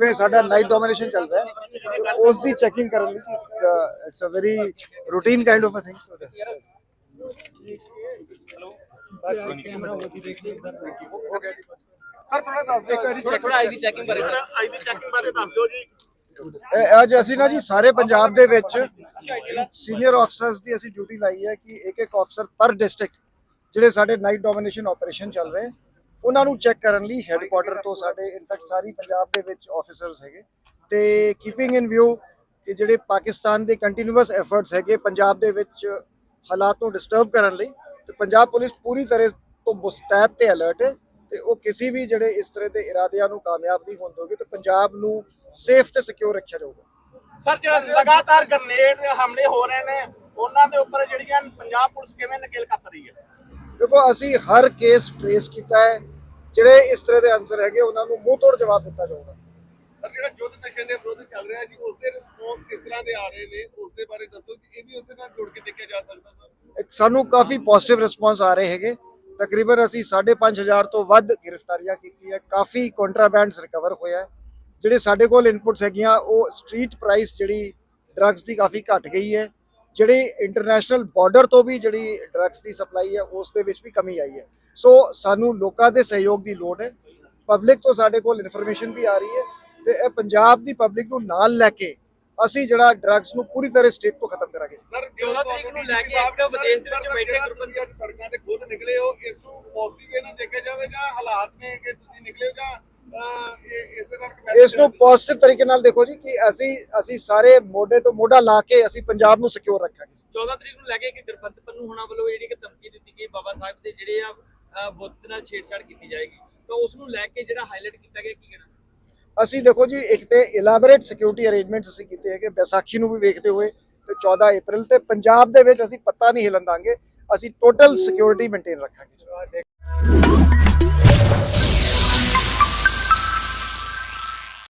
ਵੇ ਸਾਡਾ night domination ਚੱਲ ਰਿਹਾ ਹੈ। ਉਸ ਦੀ ਚੈਕਿੰਗ ਕਰਨ ਲਈ it's a very routine kind of a thing sir ਥੋੜਾ ਦੱਸ ਦਿਓ ਥੋੜਾ ਆਈ ਦੀ ਚੈਕਿੰਗ ਬਾਰੇ ਸਰ ਆਈ ਦੀ ਚੈਕਿੰਗ ਬਾਰੇ ਦੱਸ ਦਿਓ ਜੀ ਇਹ ਅੱਜ ਅਸੀਂ ਨਾ ਜੀ ਸਾਰੇ ਪੰਜਾਬ ਦੇ ਵਿੱਚ ਸੀਨੀਅਰ ਆਫਸਰਸ ਦੀ ਅਸੀਂ ਡਿਊਟੀ ਲਾਈ ਹੈ ਕਿ ਇੱਕ ਇੱਕ ਆਫਸਰ ਪਰ ਡਿਸਟ੍ਰਿਕਟ ਜਿਹੜੇ ਸਾਡੇ ਨਾਈਟ ਡੋਮੀਨੇਸ਼ਨ ਆਪਰੇਸ਼ਨ ਚੱਲ ਰਹੇ। ਉਹਨਾਂ ਨੂੰ ਚੈੱਕ ਕਰਨ ਲਈ ਹੈੱਡਕੁਆਟਰ ਤੋਂ ਸਾਡੇ ਇਨਫੈਕਟ ਸਾਰੀ ਪੰਜਾਬ ਦੇ ਵਿੱਚ ਆਫੀਸਰਸ ਹੈਗੇ। ਤੇ ਕੀਪਿੰਗ ਇਨ ਵਿਊ ਕਿ ਜਿਹੜੇ ਪਾਕਿਸਤਾਨ ਦੇ ਕੰਟੀਨਿਊਸ ਐਫਰਟਸ ਹੈਗੇ ਪੰਜਾਬ ਦੇ ਵਿੱਚ ਹਾਲਾਤ ਨੂੰ ਡਿਸਟਰਬ ਕਰਨ ਲਈ ਤੇ ਪੰਜਾਬ ਪੁਲਿਸ ਪੂਰੀ ਤਰ੍ਹਾਂ ਤੋਂ ਮੁਸਤੈਦ ਤੇ ਅਲਰਟ ਹੈ ਤੇ ਉਹ ਕਿਸੇ ਵੀ ਜਿਹੜੇ ਇਸ ਤਰ੍ਹਾਂ ਦੇ ਇਰਾਦਿਆਂ ਨੂੰ ਕਾਮਯਾਬ ਨਹੀਂ ਹੋਣ ਦੋਗੇ ਤੇ ਪੰਜਾਬ ਨੂੰ ਸੇਫ ਤੇ ਸਿਕਿਉਰ ਰੱਖਿਆ ਜਾਊਗਾ। ਸਰ ਜਿਹੜਾ ਲਗਾਤਾਰ ਗ੍ਰਨੇਡ ਹਮਲੇ ਹੋ ਰਹੇ ਨੇ ਉਹਨਾਂ ਦੇ ਉੱਪਰ ਜਿਹੜੀਆਂ ਪੰਜਾਬ ਪੁਲਿਸ ਕਿਵੇਂ ਨਕੇਲ ਕੱਸ ਰਹੀ ਹੈ? ਦੇਖੋ ਅਸੀਂ ਹਰ ਕੇਸ ਟ੍ਰੇਸ ਕੀਤਾ ਹੈ। ਜਿਹੜੇ ਇਸ ਤਰ੍ਹਾਂ ਦੇ ਆਨਸਰ ਹੈਗੇ ਉਹਨਾਂ ਨੂੰ ਮੂੰਹ ਤੋੜ ਜਵਾਬ ਦਿੱਤਾ ਜਾਊਗਾ। ਸਰ ਜਿਹੜਾ ਯੁੱਧ ਨਸ਼ੇ ਦੇ ਵਿਰੁੱਧ ਚੱਲ ਰਿਹਾ ਜੀ ਉਸ ਦੇ ਰਿਸਪੌਂਸ ਕਿਸ ਤਰ੍ਹਾਂ ਦੇ ਆ ਰਹੇ ਨੇ? ਉਸ ਦੇ ਬਾਰੇ ਦੱਸੋ ਕਿ ਇਹ ਵੀ ਉਸੇ ਨਾਲ ਜੁੜ ਕੇ ਦੇਖਿਆ ਜਾ ਸਕਦਾ ਸਰ। ਸਾਨੂੰ ਕਾਫੀ ਪੋਜ਼ਿਟਿਵ ਰਿਸਪੌਂਸ ਆ ਰਹੇ ਹੈਗੇ। ਤਕਰੀਬਨ ਅਸੀਂ 5500 ਤੋਂ ਵੱਧ ਗ੍ਰਿਫਤਾਰੀਆਂ ਕੀਤੀਆਂ ਕਾਫੀ ਕੰਟਰਾਬੈਂਡਸ ਰਿਕਵਰ ਹੋਇਆ ਹੈ। ਜਿਹੜੇ ਸਾਡੇ ਕੋਲ ਇਨਪੁਟਸ ਹੈਗੀਆਂ ਉਹ ਸਟਰੀਟ ਪ੍ਰਾਈਸ ਜਿਹੜੀ ਡਰੱਗਸ ਦੀ ਕਾਫੀ ਘਟ ਗਈ ਹੈ। ਜਿਹੜੀ ਇੰਟਰਨੈਸ਼ਨਲ ਬਾਰਡਰ ਤੋਂ ਵੀ ਜਿਹੜੀ ਡਰੱਗਸ ਦੀ ਸਪਲਾਈ ਹੈ ਉਸ ਦੇ ਵਿੱਚ ਵੀ ਕਮੀ ਆਈ ਹੈ। ਸੋ ਸਾਨੂੰ ਲੋਕਾਂ ਦੇ ਸਹਿਯੋਗ ਦੀ ਲੋੜ ਹੈ। ਪਬਲਿਕ ਤੋਂ ਸਾਡੇ ਕੋਲ ਇਨਫੋਰਮੇਸ਼ਨ ਵੀ ਆ ਰਹੀ ਹੈ ਤੇ ਇਹ ਪੰਜਾਬ ਦੀ ਪਬਲਿਕ ਨੂੰ ਨਾਲ ਲੈ ਕੇ ਅਸੀਂ ਜਿਹੜਾ ਡਰੱਗਸ ਨੂੰ ਪੂਰੀ ਤਰ੍ਹਾਂ ਸਟੇਟ ਤੋਂ ਖਤਮ ਕਰਾਂਗੇ। ਸਰ 14 ਤਰੀਕ ਨੂੰ ਲੈ ਕੇ ਇੱਕ ਵਿਦੇਸ਼ ਦੇ ਵਿੱਚ ਬੈਠੇ ਗਰੁੱਪ ਅੱਜ ਸੜਕਾਂ ਤੇ ਖੁਦ ਨਿਕਲੇ ਹੋ ਇਸ ਨੂੰ ਪੋਜ਼ਿਟਿਵ ਇਹਨਾਂ ਦੇਖਿਆ ਜਾਵੇ ਜਾਂ ਹਾਲਾਤ ਨੇ ਕਿ ਤੁਸੀਂ ਨਿਕਲੇ ਹੋ ਜਾਂ ਇਹ ਇਸ ਨੂੰ ਪੋਜ਼ਿਟਿਵ ਤਰੀਕੇ ਨਾਲ ਦੇਖੋ ਜੀ ਕਿ ਅਸੀਂ ਅਸੀਂ ਸਾਰੇ ਮੋਢੇ ਤੋਂ ਮੋਢਾ ਲਾ ਕੇ ਅਸੀਂ ਪੰਜਾਬ ਨੂੰ ਸਿਕਿਉਰ ਰੱਖਾਂਗੇ। 14 ਤਰੀਕ ਨੂੰ ਲੈ ਕੇ ਇੱਕ ਗੁਰਪੰਤ ਪੰਨੂ ਹੋਣਾ ਵੱਲੋਂ ਜਿਹੜੀ ਕਿ ਧਮਕੀ ਦਿੱਤੀ ਗਈ ਬਾਬਾ ਸਾਹਿਬ ਦੇ ਜਿਹੜੇ ਆ ਬੁੱਤ ਨਾਲ ਛੇੜਛਾੜ ਕੀਤੀ ਜਾਏਗੀ। ਤਾਂ ਉਸ ਨੂੰ ਲੈ ਕੇ ਜਿਹੜਾ ਹਾਈਲਾਈਟ ਕੀਤਾ ਗਿਆ ਕੀ ਕਹਿਣਾ? ਅਸੀਂ ਦੇਖੋ ਜੀ ਇੱਕ ਤੇ ਇਲੈਬੋਰੇਟ ਸਿਕਿਉਰਿਟੀ ਅਰੇਂਜਮੈਂਟਸ ਅਸੀਂ ਕੀਤੇ ਹੈਗੇ ਵਿਸਾਖੀ ਨੂੰ ਵੀ ਵੇਖਦੇ ਹੋਏ ਤੇ 14 ਅਪ੍ਰੈਲ ਤੇ ਪੰਜਾਬ ਦੇ ਵਿੱਚ ਅਸੀਂ ਪੱਤਾ ਨਹੀਂ ਹਿਲਣ ਦਾਂਗੇ ਅਸੀਂ ਟੋਟਲ ਸਿਕਿਉਰਿਟੀ ਮੇਨਟੇਨ ਰੱਖਾਂਗੇ